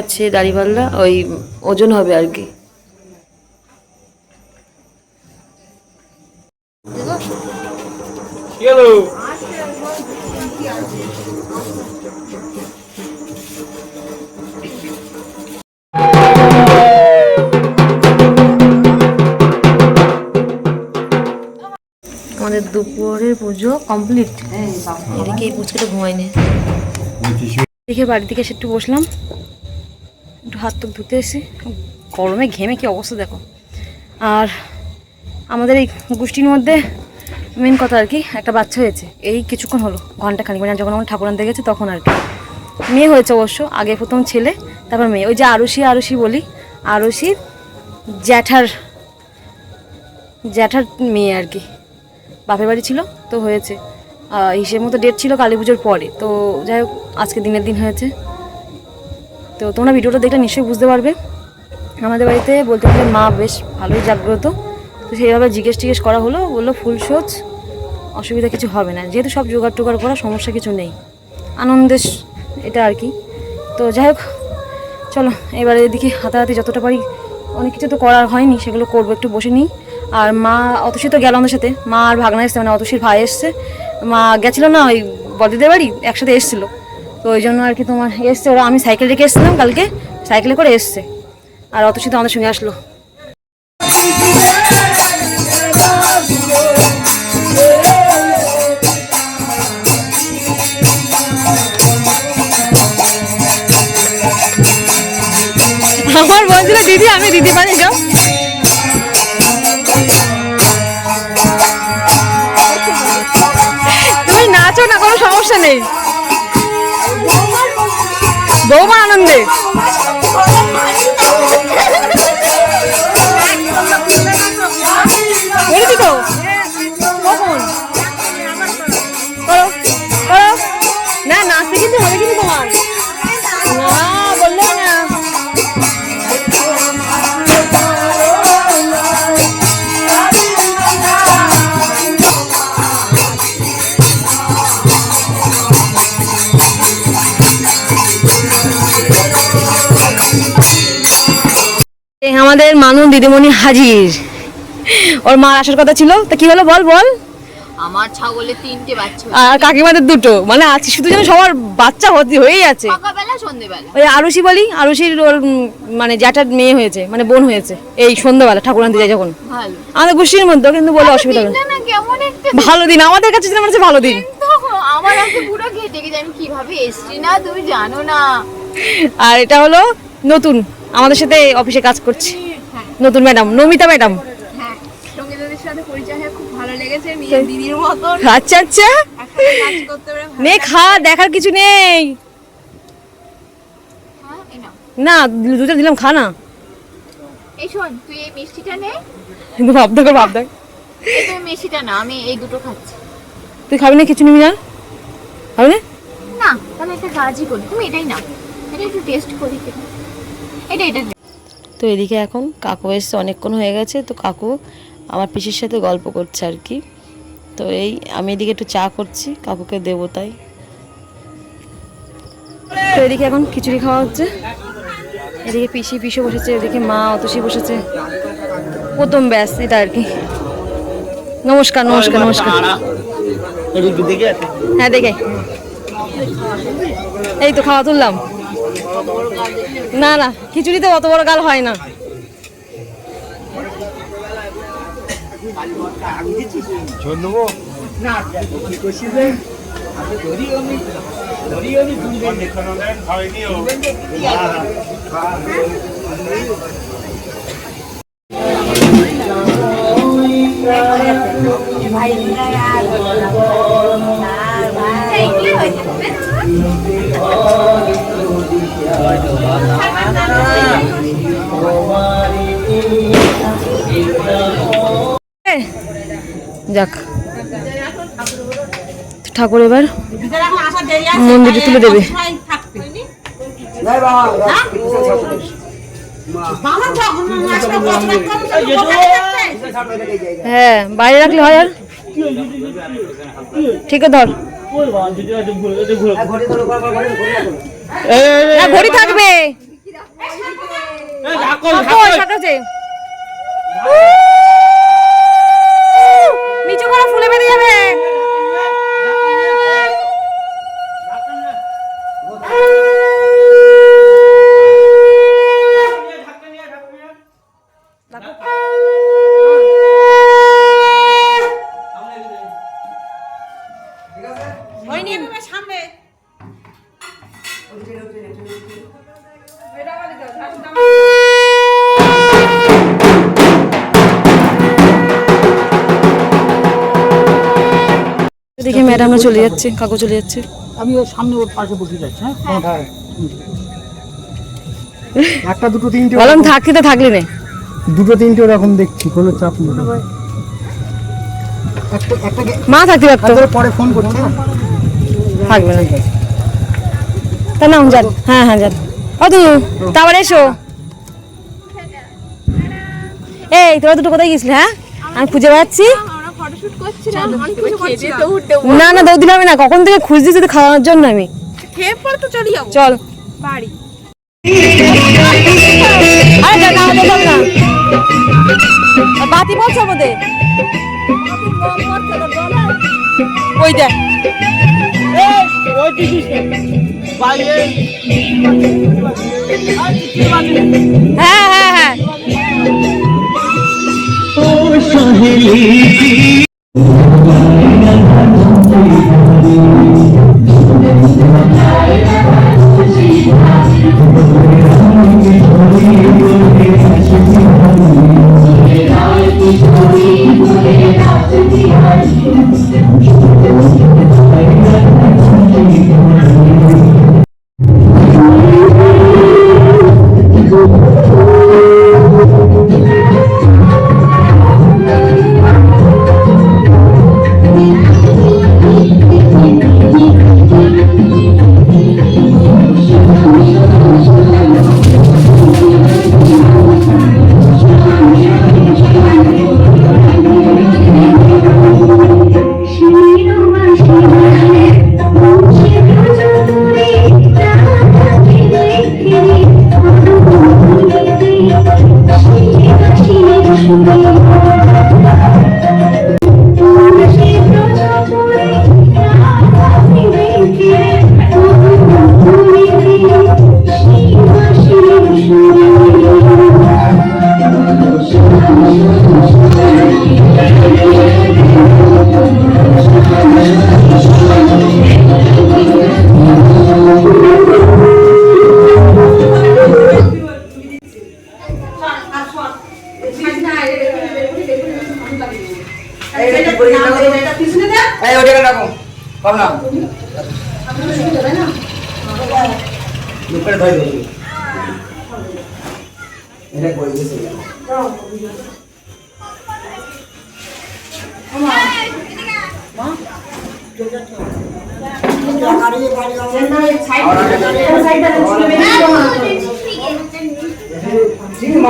আছে দাড়িপাল্লা ওই ওজন হবে আর কি। আমাদের দুপুরের পুজো কমপ্লিট। এদিকে এই পুচকেটা ঘুমায়নি। দেখে বাড়ি থেকে এসে একটু বসলাম। একটু হাত তো ধুতে এসে, গরমে ঘেমে কি অবস্থা দেখো। আর আমাদের এই গোষ্ঠীর মধ্যে মেন কথা আর কি, একটা বাচ্চা হয়েছে, এই কিছুক্ষণ হলো ঘণ্টা খানিক মানে যখন আমার ঠাকুর আনতে গেছে তখন আর কি। মেয়ে হয়েছে অবশ্য, আগে প্রথম ছেলে, তারপর মেয়ে। ওই যে আরুষি আরুষি বলি আরুষির জ্যাঠার জ্যাঠার মেয়ে আর কি। বাপের বাড়ি ছিল, তো হয়েছে। হিসেব মতো ডেট ছিল কালী পুজোর পরে, তো যাই হোক, আজকে দিনের দিন হয়েছে। তো তোমরা ভিডিওটা দেখলে নিশ্চয়ই বুঝতে পারবে। আমাদের বাড়িতে বলতে গেলে মা বেশ ভালোই জাগ্রত। তো সেইভাবে জিজ্ঞেস টিজ্ঞেস করা হলো, বলল, ফুল সোচ অসুবিধা কিছু হবে না। যেহেতু সব জোগাড় টোগাড় করা, সমস্যা কিছু নেই। আনন্দের এটা আর কি। তো যাই হোক, চলো, এবারে এদিকে হাতাহাতি যতটা পারি, অনেক কিছু তো করার হয়নি, সেগুলো করব, একটু বসে নিই। আর মা, অতসী তো গেল আমাদের সাথে। মা আর ভাগনা এসছে মানে অতসীর ভাই এসছে। মা গেছিল না ওই বদিদের বাড়ি? একসাথে এসছিল। তো ওই জন্য আর কি তোমার এসছে। ওরা, আমি সাইকেল রেখে এসেছিলাম কালকে, সাইকেলে করে এসছে। আর অত তো আমাদের সঙ্গে আসলো। আমার বলছিল দিদি, আমি দিদি পানি যাও। তুমি নাচো না, কোনো সমস্যা নেই। 너무 많은데. আমাদের মানু দিদিমণি হাজির। ওর মা আসার কথা ছিল তা কি হলো বল বল। আমার ছাগলের তিনটে বাচ্চা আর কাকিমাদের দুটো মানে আছে শুধু যেন সবার বাচ্চা হয়েই আছে। সকালবেলা ওই আরুষি বলি আরুষির ওর মানে জ্যাঠার মেয়ে হয়েছে মানে বোন হয়েছে এই সন্ধ্যাবেলা ঠাকুর আনতে যায় যখন। ভালো। আমাদের গোষ্ঠীর মধ্যে কিন্তু বলে অসুবিধা হবে না। দিনটা না কেমন একটা ভালো দিন আমাদের কাছে যেটা মনে ভালো দিন। আমার আজকে পুরো ঘেটে গেছে আমি কীভাবে এসছি না তুমি জানো না। আর এটা হলো নতুন। আমাদের সাথে অফিসে কাজ করছে। নতুন ম্যাডাম নমিতা ম্যাডাম। হ্যাঁ আচ্ছা আচ্ছা। নে খা দেখার কিছু নেই। না দুটো দিলাম খা না। এই শোন তুই এই মিষ্টিটা নে। তুই মিষ্টিটা না আমি এই দুটো খাচ্ছি। তুই খাবি না কিছু নিবি না? খাবি না? না তাহলে একটা করি তুমি এটাই এটা একটু টেস্ট করি। কেন এটা এটা তো এদিকে এখন কাকু এসছে অনেকক্ষণ হয়ে গেছে তো কাকু আমার পিসির সাথে গল্প করছে আর কি। তো এই আমি এদিকে একটু চা করছি কাকুকে দেবো তাই। তো এদিকে এখন খিচুড়ি খাওয়া হচ্ছে। এদিকে পিসি পিসে বসেছে এদিকে মা অতসী বসেছে। প্রথম ব্যাস এটা আর কি। নমস্কার নমস্কার নমস্কার। হ্যাঁ দেখে। এই তো খাওয়া তুললাম। না না খিচুড়িতে অত বড় গাল হয় না। এ, যাক। ঠাকুর এবার মন্দিরে তুলে দেবে। হ্যাঁ বাইরে রাখলে হয় আর? ঠিক আছে ধর। ঘড়ি থাকবে। নিচু করো ফুলে বেঁধে যাবে। সামনে। দেখে ম্যাডামরা চলে যাচ্ছে কাকু চলে যাচ্ছে। আমি ওর সামনে ওর পাশে বসে যাচ্ছি হ্যাঁ? হ্যাঁ। একটা দুটো তিনটে বললাম থাকতে তো থাকলে নে। দুটো তিনটে ওরকম দেখছি কোনো চাপ নেই। মা থাকতে পারতো। পরে ফোন করছি। হ্যাঁ? থাকবে না। তা না যান হ্যাঁ হ্যাঁ যান ও তু তারপর এসো। এই তোরা দুটো কোথায় গেছিলি হ্যাঁ? আমি খুঁজে উঠতে না না দৌদিন হবে না। কখন থেকে খুঁজছি শুধু খাওয়ার জন্য আমি? তো চলে যাব। চল। বাড়ি। আরে না। আর বাতি বলছো আমাদের? ওই দেখ। হ্যাঁ হ্যাঁ হ্যাঁ।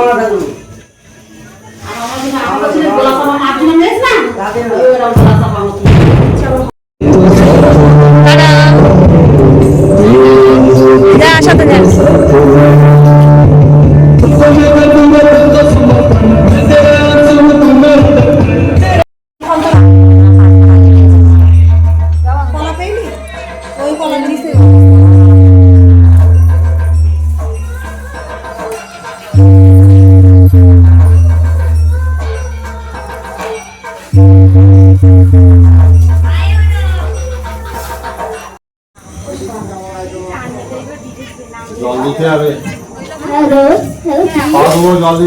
ঠিক মামা দাদু যা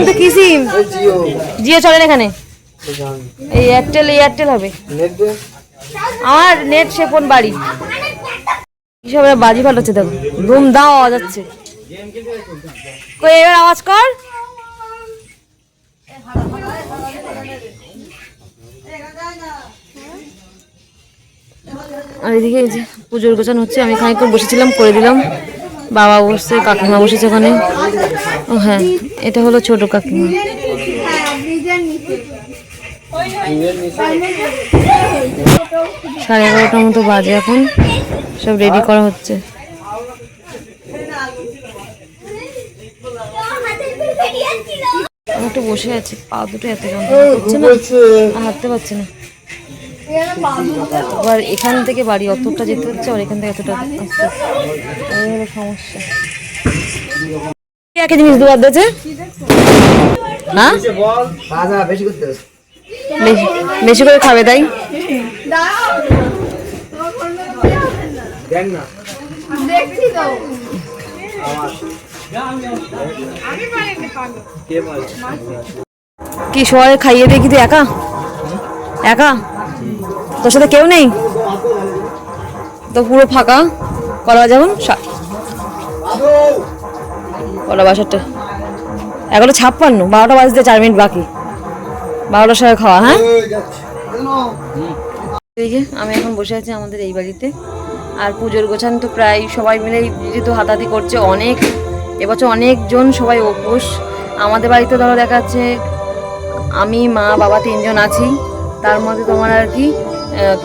সিম তো কি সিম? জিও। চলে না এখানে। এই এয়ারটেল এয়ারটেল হবে। আমার নেট সে ফোন বাড়ি। সব বাজি ফাটাচ্ছে দেখো। ধুম দাও আওয়াজ যাচ্ছে কই এবার আওয়াজ কর। আর এদিকে পুজোর গোছানো হচ্ছে আমি খানিকক্ষণ বসেছিলাম করে দিলাম। বাবা বসছে, কাকিমা বসেছে ওখানে। ও হ্যাঁ এটা হলো ছোট কাকিমা। সাড়ে এগারোটার মতো বাজে এখন, সব রেডি করা হচ্ছে। একটু বসে আছি, পা দুটো এত যন্ত্রণা না হাঁটতে পারছি না। আবার এখান থেকে বাড়ি, অতটা যেতে হচ্ছে আর এখান থেকে এতটা এই সমস্যা। কে জিনিস দুবার দিয়েছে ভাজা বেশি করে খাবে তাই? কি সবাই খাইয়ে দেখি তুই একা? একা? তোর সাথে কেউ নেই? তো পুরো ফাঁকা? কলা যেমন কলা বাসারটা এগারো ছাপ্পান্ন, বারোটা বাজতে চার মিনিট বাকি। বারোটার সময় খাওয়া হ্যাঁ? আমি এখন বসে আছি আমাদের এই বাড়িতে। আর পুজোর গোছান তো প্রায় সবাই মিলেই যেহেতু হাতাহাতি করছে অনেক, এবছর অনেকজন সবাই উপোস আমাদের বাড়িতে ধরো দেখাচ্ছে, আমি, মা, বাবা তিনজন আছি। তার মধ্যে তোমার আর কি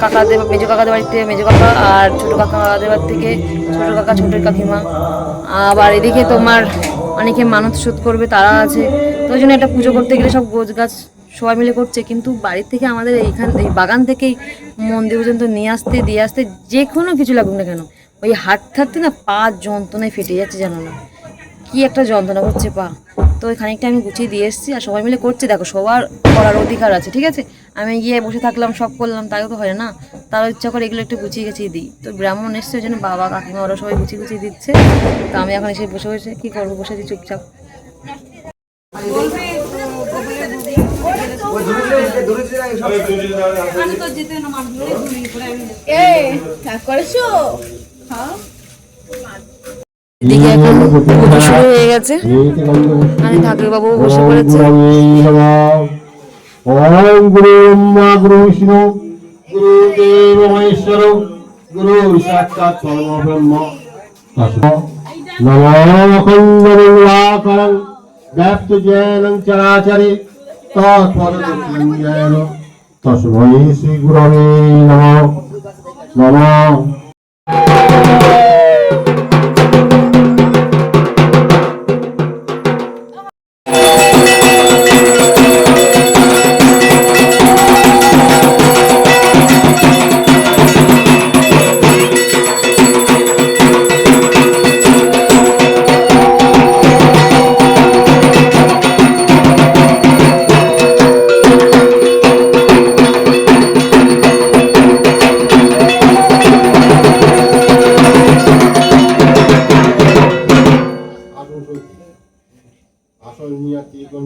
কাকাদের, মেজো কাকাদের বাড়িতে মেজো কাকা আর ছোটো কাকাদের বাড়ি থেকে ছোটো কাকা, ছোটো কাকিমা। আবার এদিকে তোমার অনেকে মানত শোধ করবে, তারা আছে। তো ওই জন্য একটা পুজো করতে গেলে সব গোছ গাছ সবাই মিলে করছে। কিন্তু বাড়ির থেকে আমাদের এইখান, এই বাগান থেকেই মন্দির পর্যন্ত নিয়ে আসতে, দিয়ে আসতে যে কোনো কিছু লাগুক না কেন, ওই হাঁটতে হাঁটতে না পা যন্ত্রণায় ফেটে যাচ্ছে জানো না। কি একটা যন্ত্রণা করছে পা। তো ওই খানিকটা আমি গুছিয়ে দিয়ে এসেছি আর সবাই মিলে করছে। দেখো সবার করার অধিকার আছে, ঠিক আছে? আমি গিয়ে বসে থাকলাম সব করলাম তাই তো হয় না। তারও ইচ্ছা করে এগুলো একটু গুছিয়ে গুছিয়ে দিই। তো ব্রাহ্মণ এসছে ওই জন্য বাবা কাকিমা ওরা সবাই গুছিয়ে গুছিয়ে দিচ্ছে। তো আমি এখন এসে বসে বসে কী করব বসে দিই চুপচাপ। এদিকে এখন পুজো শুরু হয়ে গেছে। মানে ঠাকুর বাবু বসে পড়েছে। ওম গুরু ব্রহ্মা গুরু বিষ্ণু গুরু দেব মহেশ্বর গুরু সাক্ষাৎ পরম ব্রহ্ম নমখণ্ডমঙ্গলাকারং ব্যাপ্ত জ্ঞানং চরাচরে তৎপরদর্শন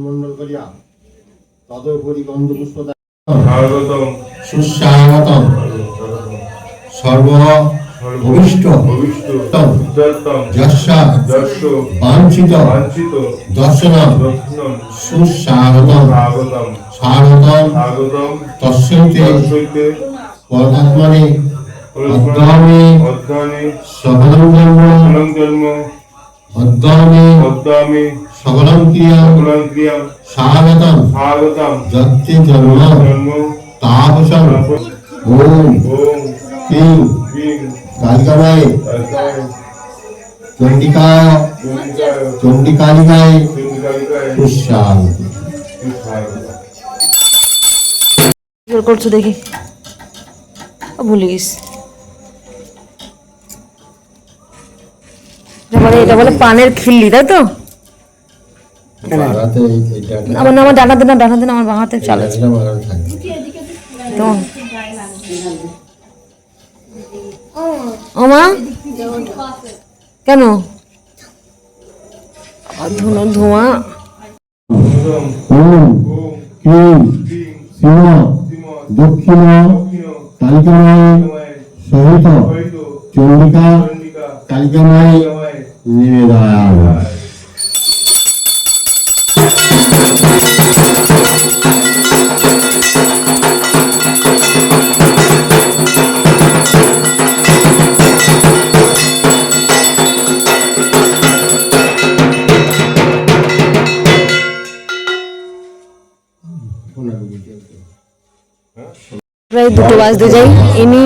মন্ডল করিয়া তদুপরি গন্ধপুষ্প স্বাগতম সুস্বাগতম। সর্ব যশ। বাঞ্ছিত। দক্ষিণম সুস্বাগতম। স্বাগতম। তস্যৈতে পরমাত্মনে অদ্যামি অধ্যানে সকলম জন্ম ফলং জন্ম সকলম ক্রিয়া ফলং ক্রিয়া স্বাগতম। স্বাগতম। যত্তে জন্ম। জন্ম। তাপসম। ওম। ওম। কিং ক্রিং কালিকাবাই সুস্বাগতম জোর করছ দেখি। ভুলে গেছি। এটা বলে পানের খিল্লি তাই তো? আমার না আমার ডানা দিন ডানা দিন আমার বাঁ হাতে চাল। আছে তো। ও মা কেন? ধুনো ধোঁয়া ওম দক্ষিণ কালিকামাই সহিত চন্ডিকা নিবেদন প্রায় দুটো বাজতে যাই। ইনি,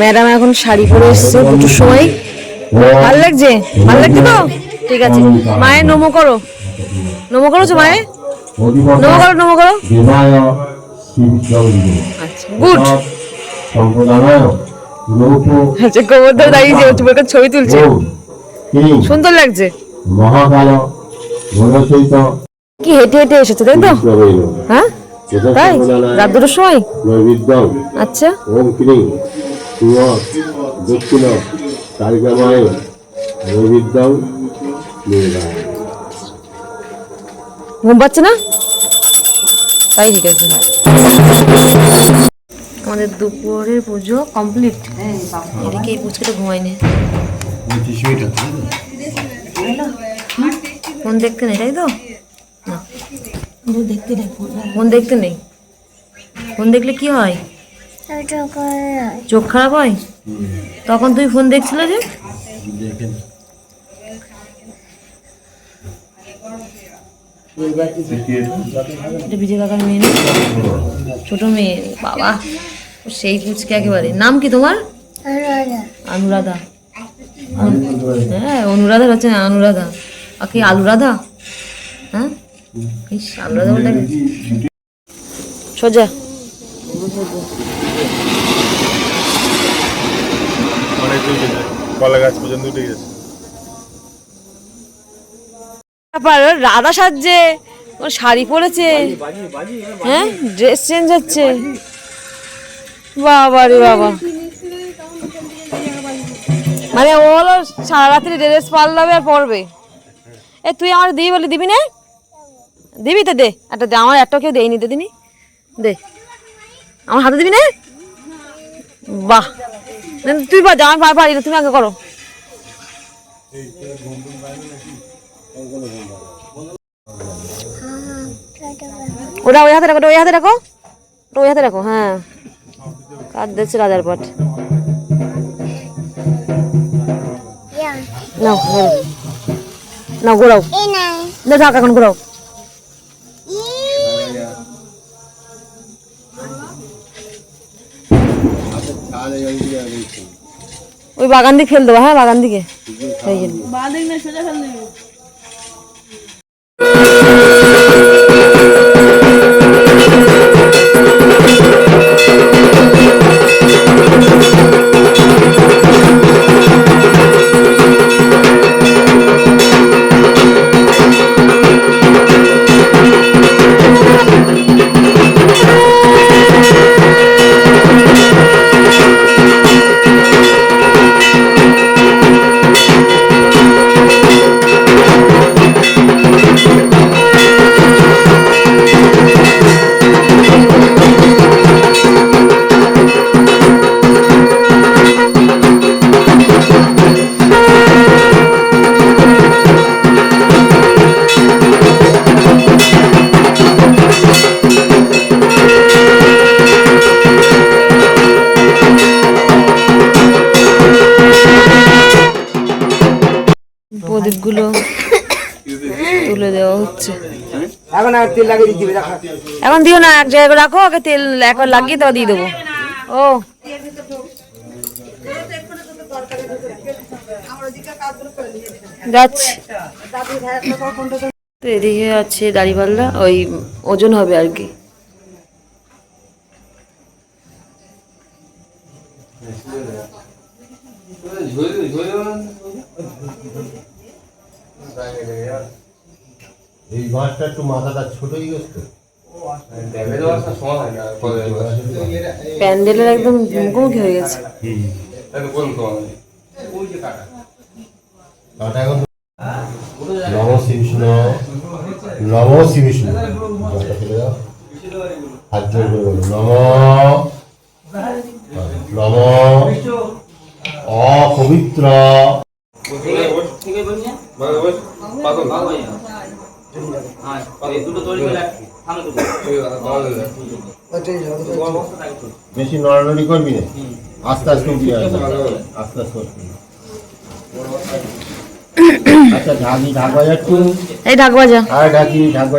ম্যাডাম এখন শাড়ি পরে এসছে দুটোর সময়। ভালো লাগছে? ভালো লাগছে তো? ঠিক আছে। মায়ের নমো করো। নমো করেছ মায়ের নমো করো নমো করো। দেবায় আচ্ছা গুড। আচ্ছা গোবর্ধন দাঁড়িয়ে যে চুপের ছবি তুলছে। সুন্দর লাগছে। মহাকাল ঘনচৈত কি হেঁটে হেঁটে এসেছে তাই তো? হ্যাঁ? তাই? রাত দুটোর সময় আচ্ছা। ওম ক্রিং। দক্ষিণ কালিকামায় নৈবিদ্যম নির্বাণ। ঘুম পাচ্ছে না? তাই ঠিক আছে। আমাদের দুপুরের পুজো কমপ্লিট এদিকে এই পুচকেটা ঘুমায়নি। ফোন দেখতে নেই তাই তো? না। ফোন দেখতে নেই। ফোন দেখলে কি হয়। চোখ খারাপ হয়? তখন তুই ফোন দেখছিল যে? এটা বিজয় কাকার মেয়ে না? ছোট মেয়ে বাবা। সেই পুচকে একেবারে। নাম কি তোমার? অনুরাধা। হ্যাঁ অনুরাধা হচ্ছে না অনুরাধা। আর কি আলুরাধা? হ্যাঁ? ইস আলুরাধা বলতে সোজা। কলা গাছ পর্যন্ত উঠে গেছে। ব্যাপার রাধা সাজছে ও শাড়ি পরেছে হ্যাঁ ড্রেস চেঞ্জ হচ্ছে বাবা রে বাবা মানে ও হলো সারা রাত্রি ড্রেস পাল্টাবে আর পরবে এ তুই আমার দিবি বলে দিবি না দিবি তো দে একটা দে আমার একটা কেউ দেয়নি তো দিনি দে আমার হাতে দিবি না বাহ তুই পার আমি পা- পারি না তুমি আগে করো ওটা ওই হাতে রাখো ওই হাতে রাখো। ওই হাতে রাখো হ্যাঁ। কার দিচ্ছে রাজার পাট। ঘোরাও। নাও, ঘোরাও। না থাক, এখন ঘোরাও। ওই বাগান দিকে ফেল দেবো হ্যাঁ বাগান দিকে। তেল লাগিয়ে এখন দিও না, এক জায়গায় রাখো, ওকে তেল একবার লাগিয়ে দেওয়া দিয়ে দেবো। ও। যাচ্ছি। তো এদিকে আছে দাড়িপাল্লা ওই ওজন হবে আর কি। এই মাছটা একটু মাথাটা ছোট হয়ে গেছে। তো প্যান্ডেলের একদম মুখোমুখি হয়ে গেছে। এখন। নম শ্রীকৃষ্ণ নম শ্রীকৃষ্ণ জলটা ফেলে দাও হাত জোর করে বলো নম। নম। অপবিত্র। বেশি নড়ানড়ি করবি না? আস্তে আস্তে উঠে আস্তে আস্তে আচ্ছা ঢাকি এই ঢাক বাজা। আর ঢাকি ঢাকা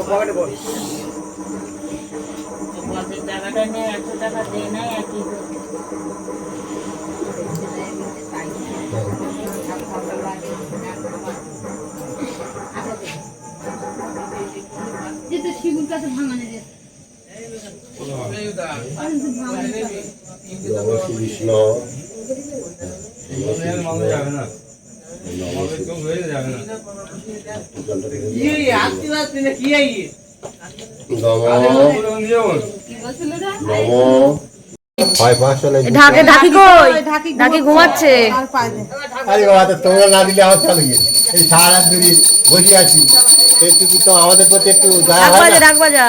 পকেটে বল টাকাটা নিয়ে একশো টাকা দেয় নাই। একই ঢেলে দাও। নম নম ছয় পাঁচশো লাগে ঢাকে ঢাকি কই? ঢাকি ঘুমাচ্ছে। আরে বাবা তো তোমরা না দিলে আমার চালু গেছে এই সারা রাত বসে আছি। একটু তো আমাদের প্রতি একটু হয় বাজা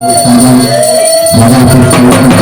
না ঢাক বাজা বাবা